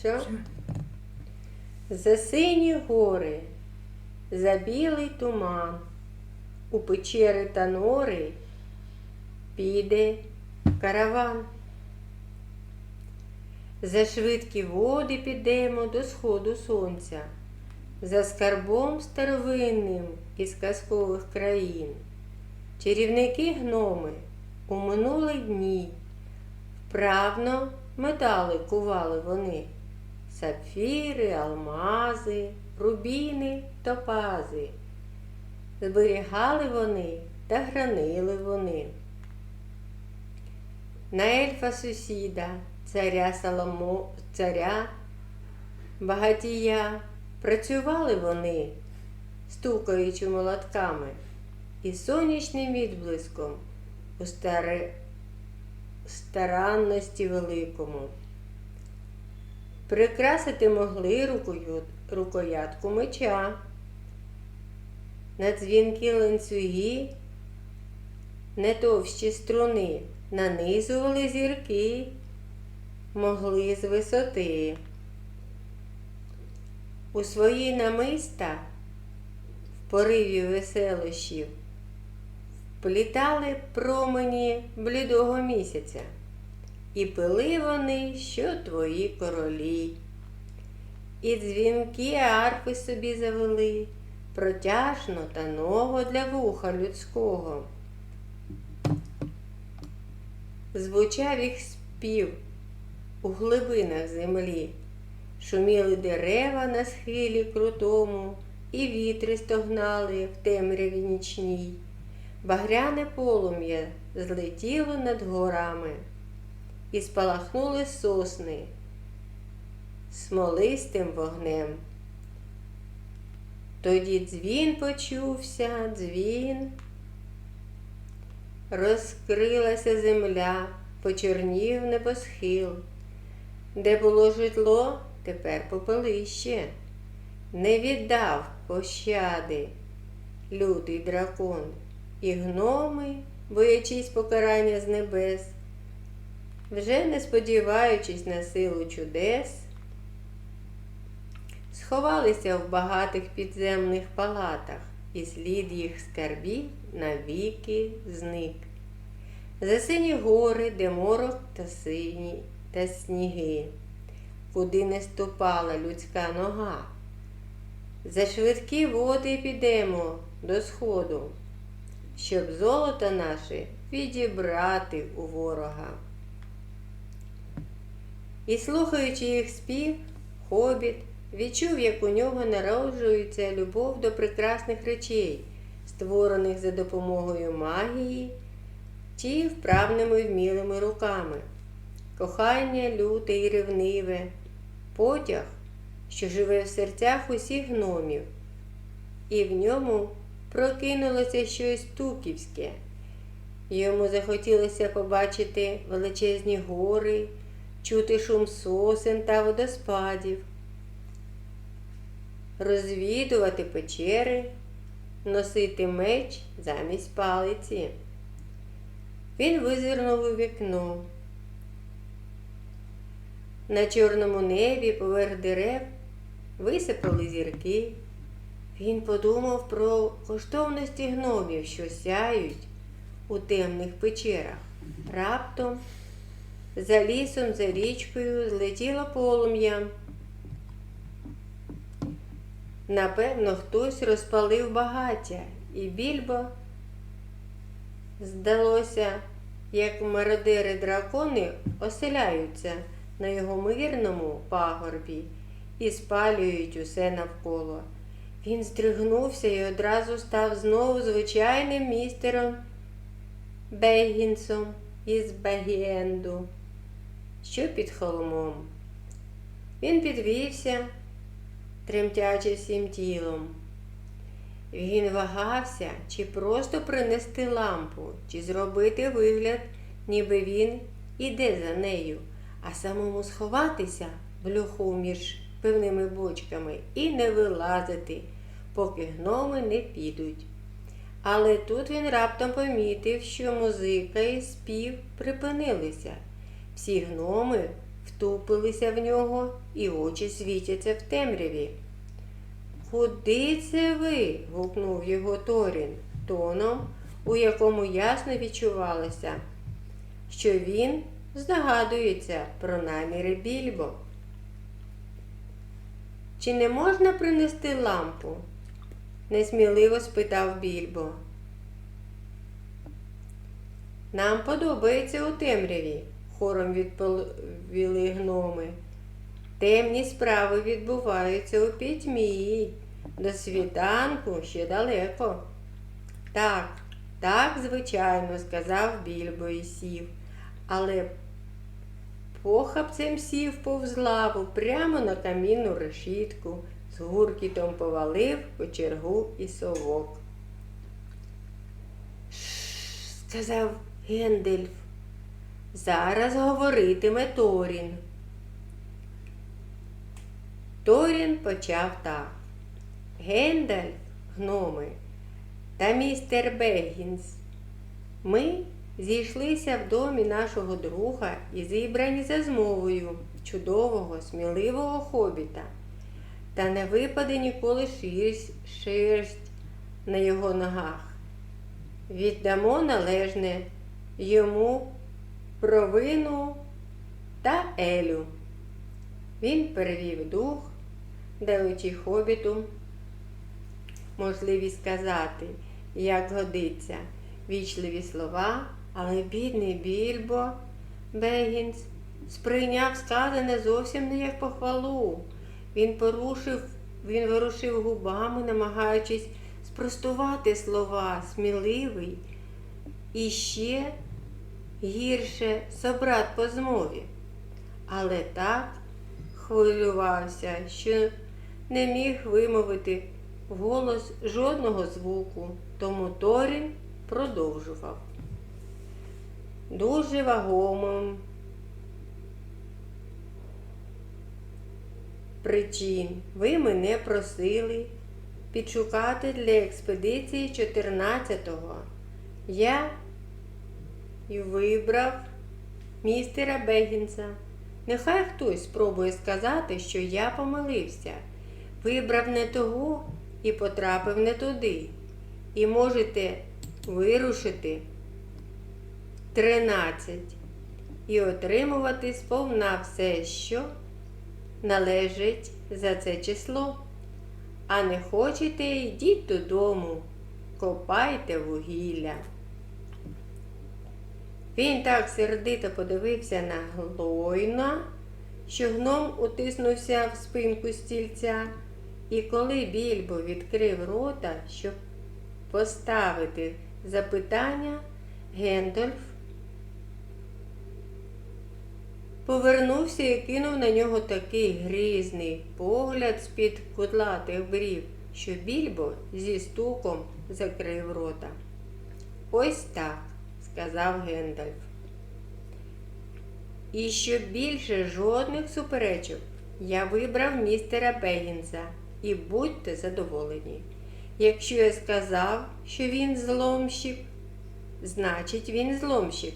Що? За сині гори, за білий туман, у печери та нори піде караван. За швидкі води підемо до сходу сонця, за скарбом старовинним із казкових країн. Чарівники гноми у минулі дні вправно метали кували вони. Сапфіри, алмази, рубіни, топази. Зберігали вони та гранили вони. На ельфа сусіда, царя Соломо, царя багатія, працювали вони, стукаючи молотками, і сонячним відблиском у старе, старанності великому. Прикрасити могли рукою, рукоятку меча, на дзвінки ланцюги, не товщі струни, нанизували зірки, могли з висоти. У свої намиста в пориві веселощів вплітали промені блідого місяця. І пили вони, що твої королі. І дзвінки арфи собі завели, протяжно та ново для вуха людського. Звучав їх спів у глибинах землі, шуміли дерева на схилі крутому, і вітри стогнали в темряві нічній. Багряне полум'я злетіло над горами і спалахнули сосни смолистим вогнем. Тоді дзвін почувся, дзвін. Розкрилася земля, почорнів небосхил, де було житло, тепер попелище, не віддав пощади лютий дракон, і гноми, боячись покарання з небес, вже не сподіваючись на силу чудес, сховалися в багатих підземних палатах, і слід їх скарбів навіки зник. За сині гори, де морок та сині та сніги, куди не ступала людська нога. За швидкі води підемо до сходу, щоб золото наше відібрати у ворога. І слухаючи їх спів, хобіт відчув, як у нього народжується любов до прекрасних речей, створених за допомогою магії чи вправними вмілими руками, кохання люте і ревниве, потяг, що живе в серцях усіх гномів, і в ньому прокинулося щось туківське. Йому захотілося побачити величезні гори, чути шум сосен та водоспадів, розвідувати печери, носити меч замість палиці. Він визирнув у вікно. На чорному небі поверх дерев висипали зірки. Він подумав про коштовності гномів, що сяють у темних печерах. Раптом за лісом, за річкою злетіло полум'я. Напевно, хтось розпалив багаття, і більбо здалося, як мародери дракони оселяються на його мирному пагорбі і спалюють усе навколо. Він здригнувся і одразу став знову звичайним містером Бейгінсом із Бегіенду, що під холмом. Він підвівся, тремтячи всім тілом. Він вагався, чи просто принести лампу, чи зробити вигляд, ніби він іде за нею, а самому сховатися в льоху між пивними бочками і не вилазити, поки гноми не підуть. Але тут він раптом помітив, що музика і спів припинилися. Всі гноми втупилися в нього, і очі світяться в темряві. Куди це ви? гукнув його Торін тоном, у якому ясно відчувалося, що він здогадується про наміри Більбо. Чи не можна принести лампу? несміливо спитав Більбо. Нам подобається у темряві, хором відповіли гноми. Темні справи відбуваються у пітьмі. До світанку ще далеко. Так, так, звичайно, сказав Більбо і сів, але похапцем сів повз лаву прямо на камінну решітку, з гуркітом повалив кочергу і совок. Сказав Гендельф. Зараз говоритиме Торін. Торін почав так. Гендальф, гноми та містер Беггінс. Ми зійшлися в домі нашого друга і зібрані за змовою чудового, сміливого хобіта. Та не випаде ніколи шерсть, шерсть на його ногах. Віддамо належне йому провину та Елю. Він перевів дух, даючи хобіту можливість сказати, як годиться, вічливі слова, але бідний Більбо Бегінс сприйняв сказане зовсім не як похвалу. Він порушив, він ворушив губами, намагаючись спростувати слова, сміливий і ще гірше собрат по змові. Але так хвилювався, що не міг вимовити вголос жодного звуку, тому Торін продовжував. Дуже вагомим причин ви мене просили підшукати для експедиції 14-го. Я і вибрав містера Бегінса. Нехай хтось спробує сказати, що я помилився, вибрав не того і потрапив не туди. І можете вирушити 13 і отримувати сповна все, що належить за це число. А не хочете, йдіть додому, копайте вугілля. Він так сердито подивився на Глойна, що гном утиснувся в спинку стільця, і коли більбо відкрив рота, щоб поставити запитання, Гендольф повернувся і кинув на нього такий грізний погляд з-під кудлатих брів, що більбо зі стуком закрив рота. Ось так сказав Гендальф. І щоб більше жодних суперечок, я вибрав містера Бегінса і будьте задоволені. Якщо я сказав, що він зломщик, значить він зломщик.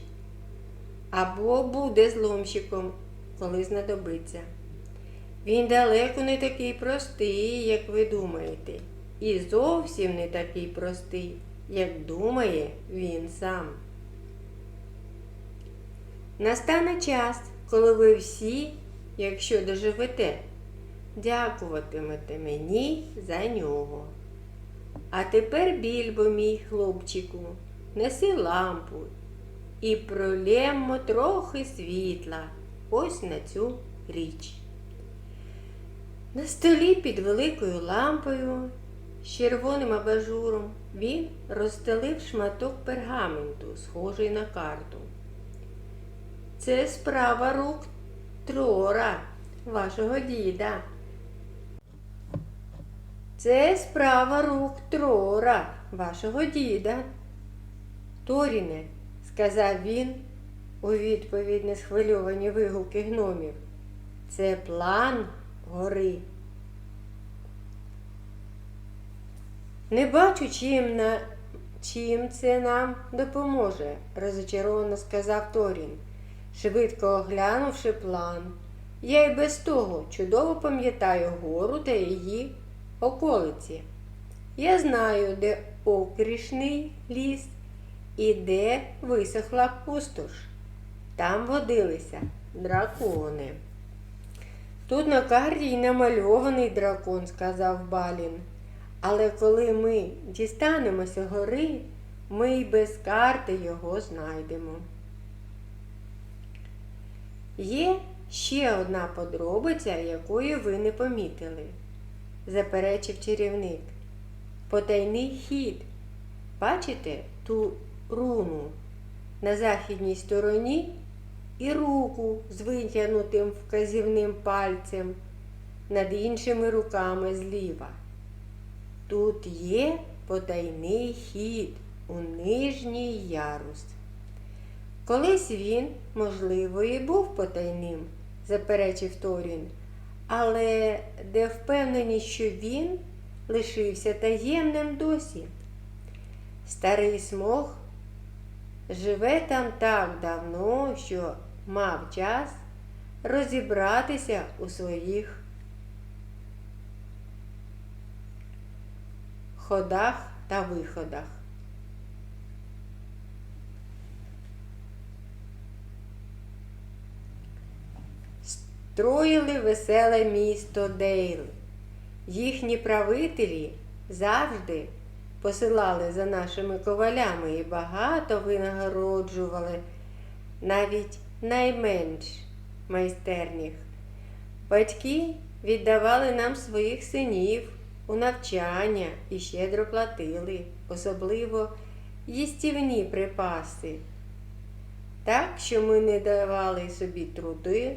Або буде зломщиком, коли знадобиться. Він далеко не такий простий, як ви думаєте, і зовсім не такий простий, як думає він сам. Настане час, коли ви всі, якщо доживете, дякуватимете мені за нього. А тепер, більбо, мій хлопчику, неси лампу і пролємо трохи світла ось на цю річ. На столі під великою лампою з червоним абажуром він розстелив шматок пергаменту, схожий на карту. Це справа рук Трора, вашого діда. Це справа рук Трора, вашого діда. Торіне, сказав він у відповідь на схвильовані вигуки гномів. Це план гори. Не бачу, чим, на... чим це нам допоможе, розочаровано сказав Торін, швидко оглянувши план. Я й без того чудово пам'ятаю гору та її околиці. Я знаю, де окрішний ліс і де висохла пустош. Там водилися дракони. Тут на карті й намальований дракон, сказав Балін. Але коли ми дістанемося гори, ми й без карти його знайдемо. Є ще одна подробиця, якої ви не помітили, заперечив чарівник. Потайний хід. Бачите ту руну на західній стороні і руку з витягнутим вказівним пальцем над іншими руками зліва. Тут є потайний хід у нижній ярус. Колись він, можливо, і був потайним, заперечив Торін, але де впевненість, що він лишився таємним досі. Старий смог живе там так давно, що мав час розібратися у своїх ходах та виходах. Строїли веселе місто Дейл. Їхні правителі завжди посилали за нашими ковалями і багато винагороджували навіть найменш майстерніх. Батьки віддавали нам своїх синів у навчання і щедро платили, особливо їстівні припаси. Так, що ми не давали собі труди,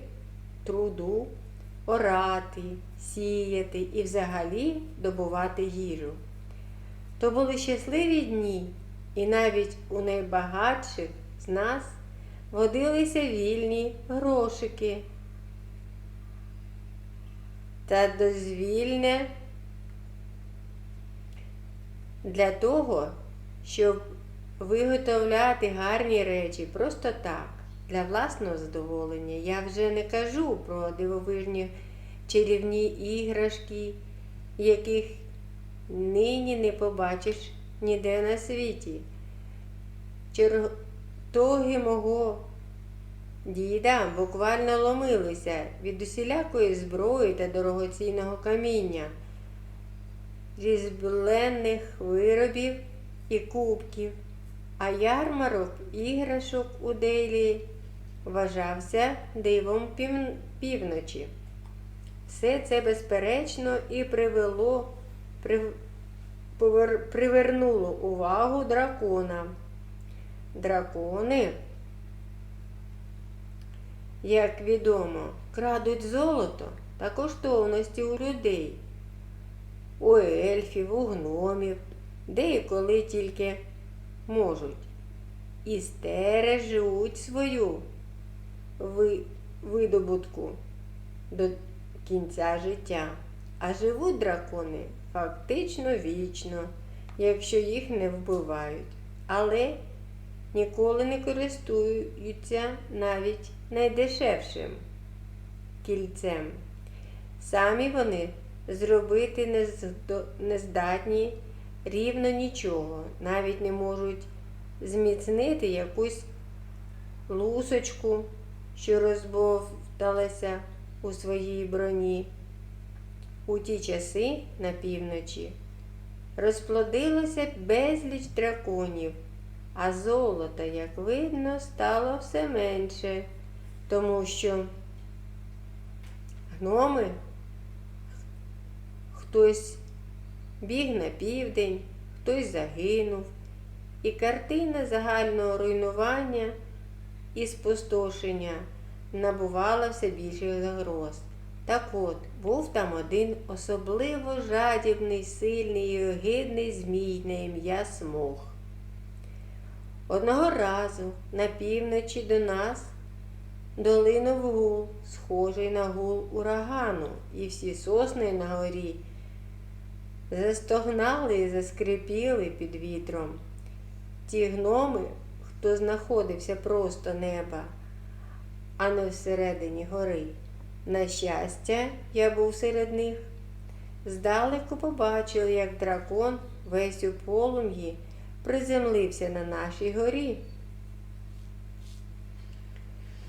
труду орати, сіяти і взагалі добувати їжу. То були щасливі дні, і навіть у найбагатших з нас водилися вільні грошики. Та дозвільне для того, щоб виготовляти гарні речі просто так, для власного задоволення. Я вже не кажу про дивовижні чарівні іграшки, яких нині не побачиш ніде на світі. Чертоги мого діда буквально ломилися від усілякої зброї та дорогоцінного каміння, різбленних виробів і кубків, а ярмарок іграшок у Дейлі вважався дивом пів- півночі. Все це безперечно і привело, прив- повер- привернуло увагу дракона. Дракони, як відомо, крадуть золото та коштовності у людей, у ельфів, у гномів, де і коли тільки можуть. І стережуть свою видобутку до кінця життя. А живуть дракони фактично вічно, якщо їх не вбивають. Але ніколи не користуються навіть найдешевшим кільцем. Самі вони зробити не здатні рівно нічого, навіть не можуть зміцнити якусь лусочку, що розбовталася у своїй броні. У ті часи на півночі розплодилося безліч драконів, а золота, як видно, стало все менше, тому що гноми хтось біг на південь, хтось загинув, і картина загального руйнування і спустошення набувала все більших загроз. Так от, був там один особливо жадібний, сильний і огидний змій на ім'я Смог. Одного разу на півночі до нас долинув гул, схожий на гул урагану, і всі сосни на горі застогнали і заскрипіли під вітром. Ті гноми, хто знаходився просто неба, а не всередині гори, На щастя, я був серед них. Здалеку побачив, як дракон весь у полум'ї приземлився на нашій горі.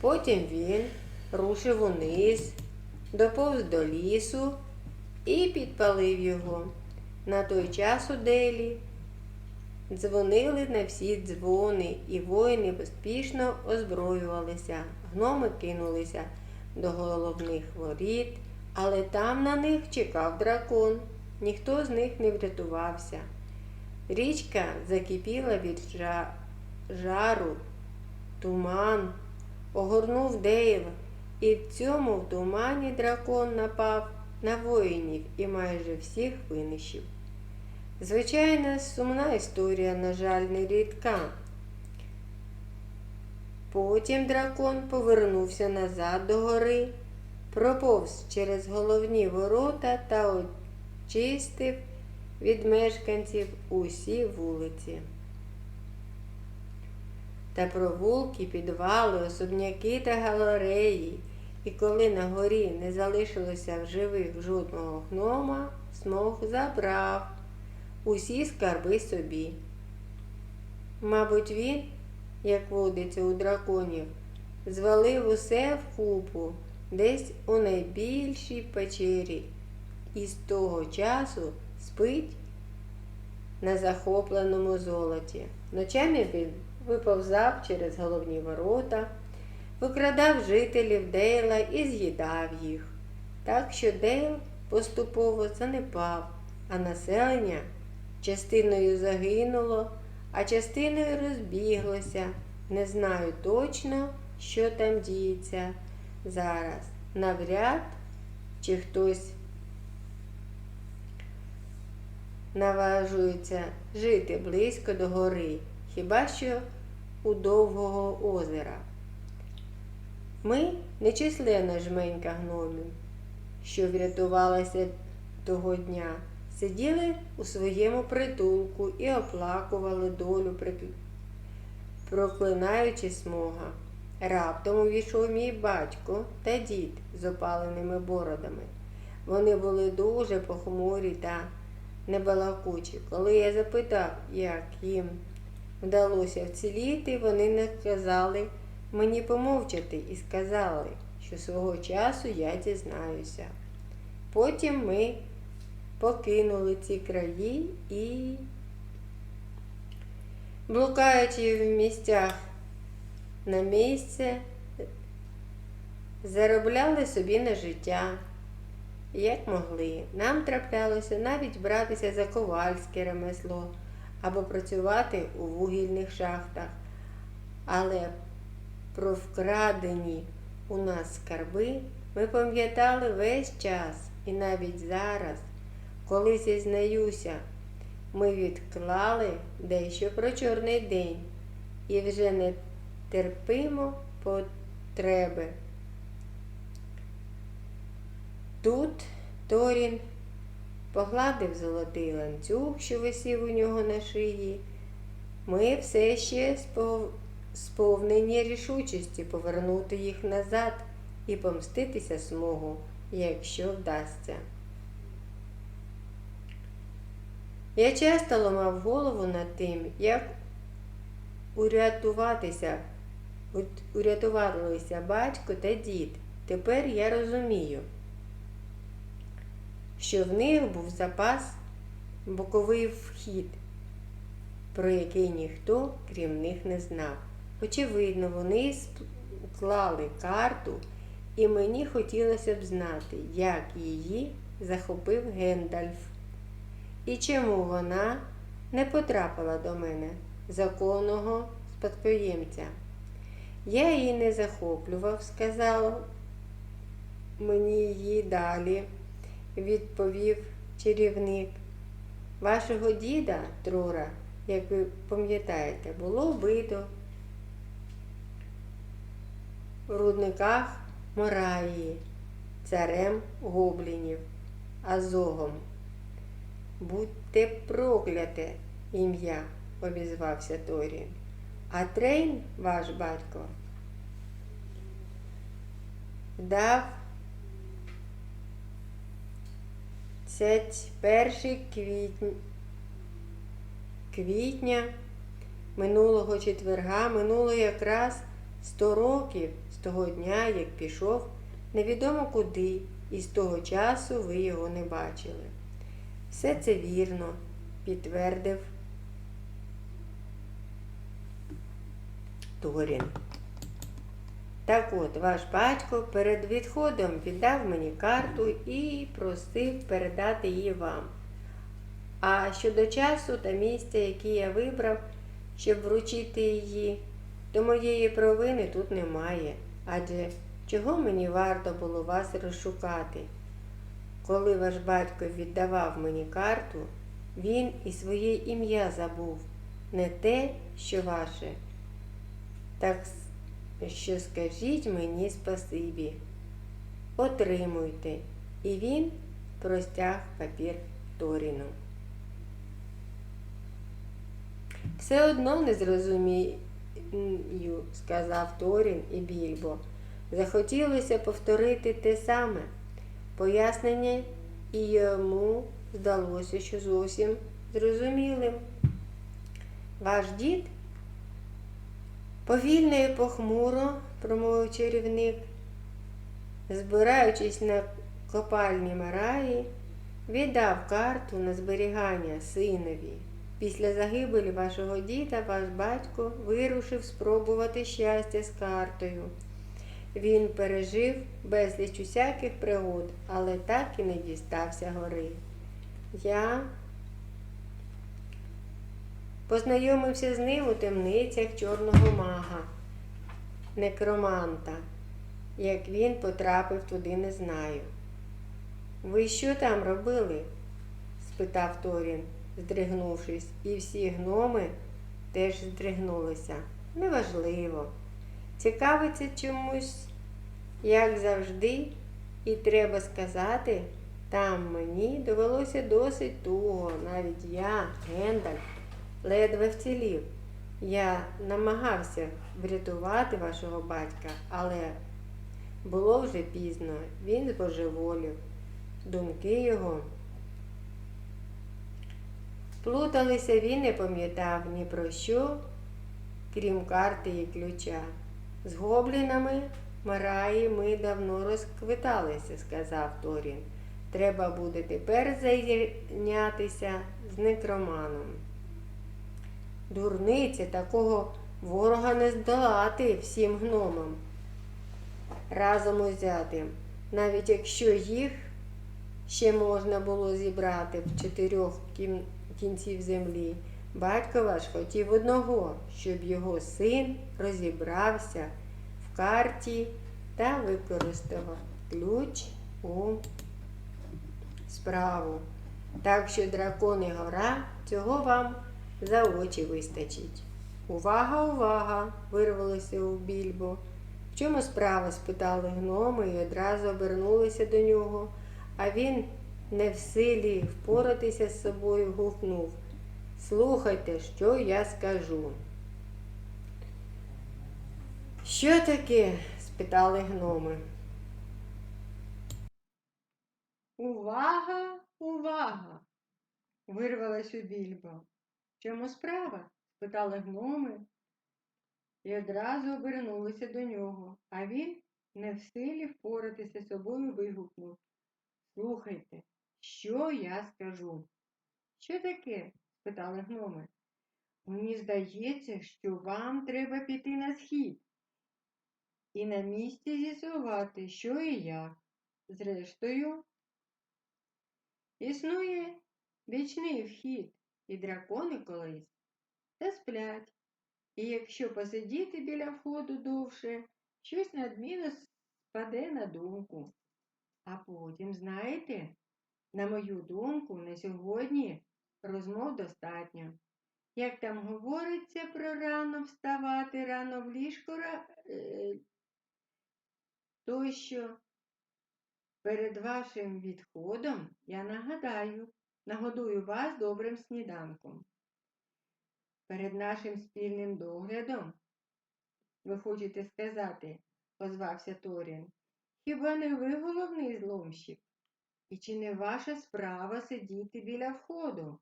Потім він рушив униз, доповз до лісу і підпалив його. На той час у Делі дзвонили на всі дзвони, і воїни поспішно озброювалися. Гноми кинулися до головних воріт, але там на них чекав дракон. Ніхто з них не врятувався. Річка закипіла від жа- жару, туман огорнув Дейв, і в цьому в тумані дракон напав на воїнів і майже всіх винищив. Звичайно, сумна історія, на жаль, не рідка. Потім дракон повернувся назад до гори, проповз через головні ворота та очистив від мешканців усі вулиці. Та провулки, підвали, особняки та галереї. І коли на горі не залишилося в живих жодного гнома, смог забрав усі скарби собі. Мабуть, він, як водиться у драконів, звалив усе в купу десь у найбільшій печері і з того часу спить на захопленому золоті. Ночами він виповзав через головні ворота, викрадав жителів Дейла і з'їдав їх. Так що Дейл поступово занепав, а населення частиною загинуло, а частиною розбіглося. Не знаю точно, що там діється зараз. Навряд чи хтось наважується жити близько до гори, хіба що у довгого озера. Ми нечисленна жменька гномів, що врятувалася того дня, сиділи у своєму притулку і оплакували долю, проклинаючи смога. Раптом увійшов мій батько та дід з опаленими бородами. Вони були дуже похмурі та небалакучі. Коли я запитав, як їм вдалося вціліти, вони наказали мені помовчати і сказали, що свого часу я дізнаюся. Потім ми покинули ці краї і, блукаючи в місцях на місце, заробляли собі на життя. Як могли, нам траплялося навіть братися за ковальське ремесло або працювати у вугільних шахтах. Але про вкрадені у нас скарби ми пам'ятали весь час і навіть зараз, коли зізнаюся, ми відклали дещо про чорний день і вже не терпимо потреби. Тут Торін погладив золотий ланцюг, що висів у нього на шиї. Ми все ще сповнені рішучості повернути їх назад і помститися смогу, якщо вдасться. Я часто ламав голову над тим, як урятуватися, урятувалися батько та дід. Тепер я розумію що в них був запас боковий вхід, про який ніхто, крім них, не знав. Очевидно, вони склали карту, і мені хотілося б знати, як її захопив Гендальф і чому вона не потрапила до мене, законного спадкоємця. Я її не захоплював, сказав мені її далі відповів чарівник. Вашого діда, Трура, як ви пам'ятаєте, було вбито в рудниках Мораї, царем гоблінів, Азогом. Будьте прокляте ім'я, обізвався Торін. А Трейн, ваш батько, дав 21 квітня, квітня минулого четверга минуло якраз 100 років з того дня, як пішов невідомо куди, і з того часу ви його не бачили. Все це вірно, підтвердив Торін. Так от, ваш батько перед відходом віддав мені карту і просив передати її вам. А щодо часу та місця, які я вибрав, щоб вручити її, то моєї провини тут немає. Адже чого мені варто було вас розшукати? Коли ваш батько віддавав мені карту, він і своє ім'я забув, не те, що ваше. Так що скажіть мені спасибі. Отримуйте. І він простяг папір Торіну. Все одно не зрозумію, сказав Торін і Більбо. Захотілося повторити те саме. Пояснення і йому здалося, що зовсім зрозумілим. Ваш дід Повільно і похмуро, промовив чарівник, збираючись на копальні Мараї, віддав карту на зберігання синові. Після загибелі вашого діда ваш батько вирушив спробувати щастя з картою. Він пережив безліч усяких пригод, але так і не дістався гори. Я Познайомився з ним у темницях чорного мага, некроманта. Як він потрапив туди, не знаю. Ви що там робили? спитав Торін, здригнувшись, і всі гноми теж здригнулися. Неважливо. Цікавиться чомусь, як завжди, і треба сказати, там мені довелося досить туго, навіть я, Гендальф ледве вцілів. Я намагався врятувати вашого батька, але було вже пізно, він збожеволів. Думки його плуталися, він не пам'ятав ні про що, крім карти і ключа. З гоблінами Мараї ми давно розквиталися, сказав Торін. Треба буде тепер зайнятися з некроманом. Дурниці такого ворога не здолати всім гномам. Разом узятим, навіть якщо їх ще можна було зібрати в чотирьох кінців землі, батько ваш хотів одного, щоб його син розібрався в карті та використав ключ у справу. Так що дракон і гора цього вам за очі вистачить. Увага, увага! вирвалося у більбо. В чому справа? спитали гноми і одразу обернулися до нього, а він не в силі впоратися з собою гукнув. Слухайте, що я скажу. Що таке? спитали гноми. Увага, увага! вирвалась у більбо чому справа? спитали гноми і одразу обернулися до нього, а він не в силі впоратися з собою вигукнув. Слухайте, що я скажу? Що таке? Спитали гноми. Мені здається, що вам треба піти на схід і на місці з'ясувати, що і як. Зрештою, існує вічний вхід і дракони колись та сплять. І якщо посидіти біля входу довше, щось надмінно спаде на думку. А потім, знаєте, на мою думку, на сьогодні розмов достатньо. Як там говориться про рано вставати, рано в ліжко, е, тощо перед вашим відходом я нагадаю, Нагодую вас добрим сніданком. Перед нашим спільним доглядом, ви хочете сказати, озвався Торін, хіба не ви головний зломщик? І чи не ваша справа сидіти біля входу,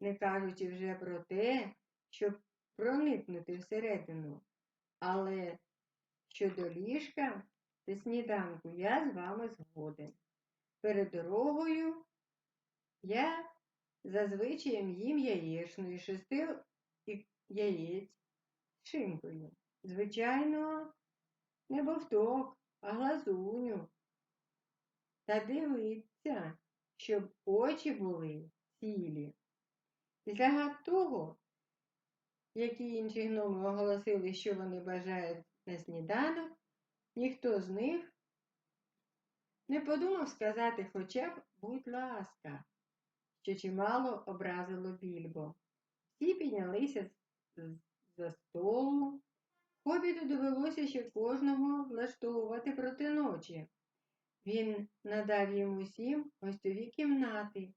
не кажучи вже про те, щоб проникнути всередину. Але щодо ліжка та сніданку я з вами згоден. Перед дорогою я зазвичай їм яєчну шести яєць з шинкою. Звичайно, не бовток, а глазуню. Та дивіться, щоб очі були цілі. Після того, як інші гноми оголосили, що вони бажають на сніданок, ніхто з них не подумав сказати хоча б будь ласка, що чимало образило більбо. Всі піднялися за столу. Хобіту довелося ще кожного влаштовувати проти ночі. Він надав їм усім гостьові кімнати,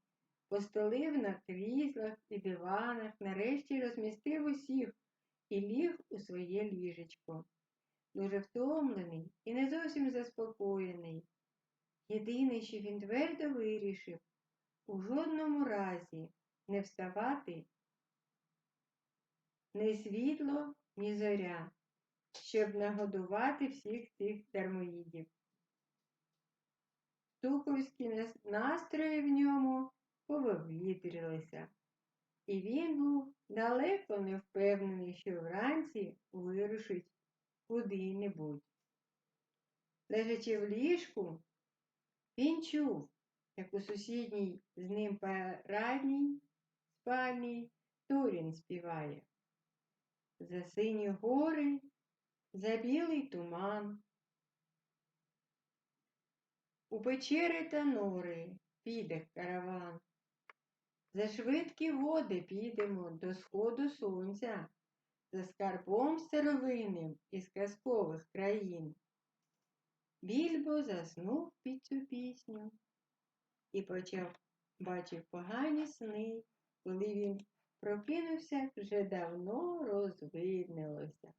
постелив на кріслах і диванах, нарешті розмістив усіх і ліг у своє ліжечко. Дуже втомлений і не зовсім заспокоєний. Єдине, що він твердо вирішив, у жодному разі не вставати ні світло, ні зоря, щоб нагодувати всіх цих дармоїдів. Туковські настрої в ньому повивітрилися, і він був далеко не впевнений, що вранці вирушить куди-небудь. Лежачи в ліжку, він чув, як у сусідній з ним парадній спальні Турін співає. За сині гори, за білий туман. У печери та нори піде караван. За швидкі води підемо до сходу сонця, за скарбом старовинним із казкових країн. Більбо заснув під цю пісню і почав бачив погані сни, коли він прокинувся, вже давно розвиднилося.